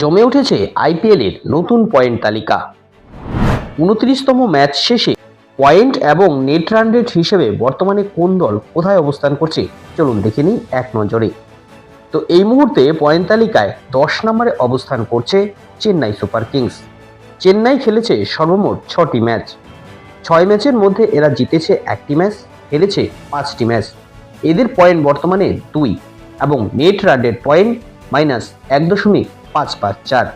জমে উঠেছে আইপিএলের নতুন পয়েন্ট তালিকা। উনত্রিশতম ম্যাচ শেষে পয়েন্ট এবং নেট রান রেট হিসেবে বর্তমানে কোন দল কোথায় অবস্থান করছে, চলুন দেখে নিই এক নজরে। তো এই মুহূর্তে পয়েন্ট তালিকায় দশ নম্বরে অবস্থান করছে চেন্নাই সুপার কিংস। চেন্নাই খেলেছে সর্বমোট ছটি ম্যাচ। ছয় ম্যাচের মধ্যে এরা জিতেছে একটি ম্যাচ হেরেছে পাঁচটি ম্যাচ। এদের পয়েন্ট বর্তমানে দুই এবং net run rate point minus এক দশমিক পাঁচ পাঁচ চার।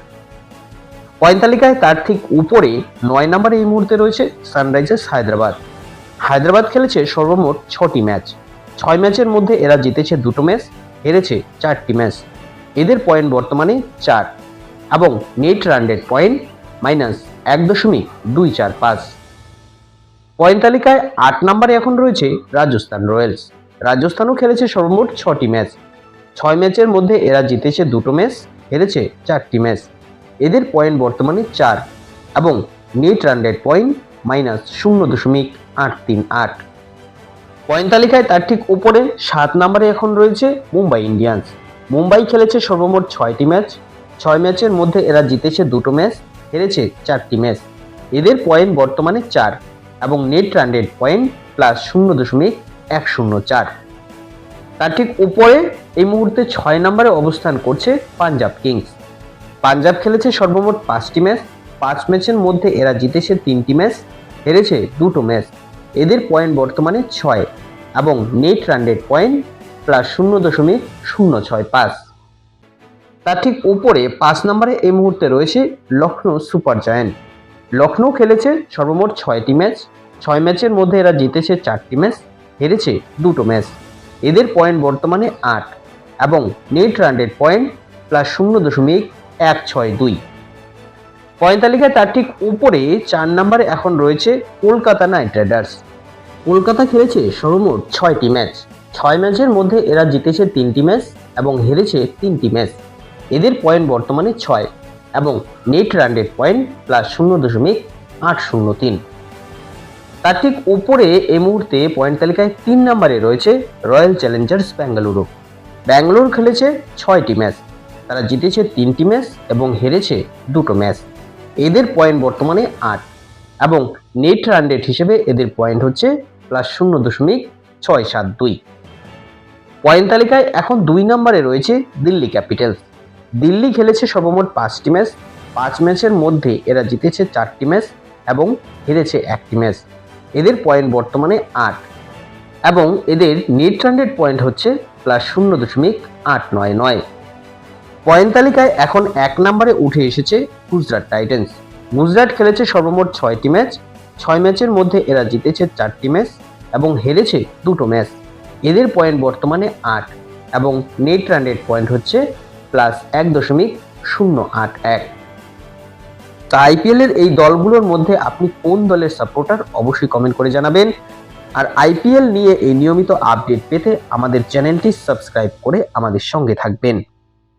পয়েন্ট তালিকায় তার ঠিক উপরে নয় নম্বরে এই মুহূর্তে রয়েছে সানরাইজার্স হায়দ্রাবাদ। হায়দ্রাবাদ খেলেছে সর্বমোট ছটি ম্যাচ। ছয় ম্যাচের মধ্যে এরা জিতেছে দুটো ম্যাচ, হেরেছে চারটি ম্যাচ। এদের পয়েন্ট বর্তমানে চার এবং net run rate point minus এক দশমিক দুই চার পাঁচ। পয়েন্ট তালিকায় আট নম্বরে এখন রয়েছে রাজস্থান রয়্যালস। রাজস্থানও খেলেছে সর্বমোট ছটি ম্যাচ। ছয় ম্যাচের মধ্যে এরা জিতেছে দুটো ম্যাচ হেরেছে চারটি ম্যাচ। এদের পয়েন্ট বর্তমানে চার এবং net run rate point minus শূন্য দশমিক আট তিন আট। পয়েন্ট তালিকায় তার ঠিক উপরে সাত নম্বরে এখন রয়েছে মুম্বাই ইন্ডিয়ান্স। মুম্বাই খেলেছে সর্বমোট ছয়টি ম্যাচ। ছয় ম্যাচের মধ্যে এরা জিতেছে দুটো ম্যাচ, হেরেছে চারটি ম্যাচ। এদের পয়েন্ট বর্তমানে চার এবং net run rate point plus শূন্য দশমিক এক শূন্য চার। তার ঠিক উপরে এই মুহূর্তে ছয় নম্বরে অবস্থান করছে পাঞ্জাব কিংস। পাঞ্জাব খেলেছে সর্বমোট পাঁচটি ম্যাচ, পাঁচ ম্যাচের মধ্যে এরা জিতেছে তিনটি ম্যাচ, হেরেছে দুটো ম্যাচ। এদের পয়েন্ট বর্তমানে ছয় এবং নেট রান পয়েন্ট প্লাস শূন্য দশমিক শূন্য ছয় পাঁচ। তার ঠিক উপরে পাঁচ নম্বরে এই মুহূর্তে রয়েছে লখনৌ সুপার জায়ান্ট। লখনৌ খেলেছে সর্বমোট ছয়টি ম্যাচ, ছয় ম্যাচের মধ্যে এরা জিতেছে চারটি ম্যাচ, হেরেছে দুটো ম্যাচ। এদের পয়েন্ট বর্তমানে আট এবং net run rate point plus শূন্য দশমিক এক ছয় দুই। পয়েন্ট তালিকায় তার ঠিক উপরে চার নম্বরে এখন রয়েছে কলকাতা নাইট রাইডার্স কলকাতা খেলেছে সর্বমোট ছয়টি ম্যাচ ছয় ম্যাচের মধ্যে এরা জিতেছে তিনটি ম্যাচ এবং হেরেছে তিনটি ম্যাচ এদের পয়েন্ট বর্তমানে ছয় এবং net run rate point plus শূন্য দশমিক আট শূন্য তিন। তার ঠিক উপরে এই মুহূর্তে পয়েন্ট তালিকায় তিন নম্বরে রয়েছে রয়্যাল চ্যালেঞ্জার্স ব্যাঙ্গালুরু ব্যাঙ্গালোর খেলেছে ছয়টি ম্যাচ তারা জিতেছে তিনটি ম্যাচ এবং হেরেছে দুটো ম্যাচ এদের পয়েন্ট বর্তমানে আট। এবং নেট রান রেট হিসেবে এদের পয়েন্ট হচ্ছে প্লাস শূন্য দশমিক ছয় সাত দুই। পয়েন্ট তালিকায় এখন দুই নম্বরে রয়েছে দিল্লি ক্যাপিটালস। দিল্লি খেলেছে সর্বমোট পাঁচটি ম্যাচ পাঁচ ম্যাচের মধ্যে এরা জিতেছে চারটি ম্যাচ এবং হেরেছে একটি ম্যাচ এদের পয়েন্ট বর্তমানে আট। এবং এদের নেট রান পয়েন্ট হচ্ছে প্লাস শূন্য দশমিক আট নয় নয়। পয়েন্ট তালিকায় এখন এক নম্বরে উঠে এসেছে গুজরাট টাইটেন্স গুজরাট খেলেছে সর্বমোট ছয়টি ম্যাচ ছয় ম্যাচের মধ্যে এরা জিতেছে চারটি ম্যাচ এবং হেরেছে দুটো ম্যাচ এদের পয়েন্ট বর্তমানে আট এবং নেট রান পয়েন্ট হচ্ছে প্লাস এক দশমিক শূন্য আট এক। তা আইপিএলের এই দলগুলোর মধ্যে আপনি কোন দলের সাপোর্টার অবশ্যই কমেন্ট করে জানাবেন। আর আইপিএল নিয়ে এই নিয়মিত আপডেট পেতে আমাদের চ্যানেলটি সাবস্ক্রাইব করে আমাদের সঙ্গে থাকবেন।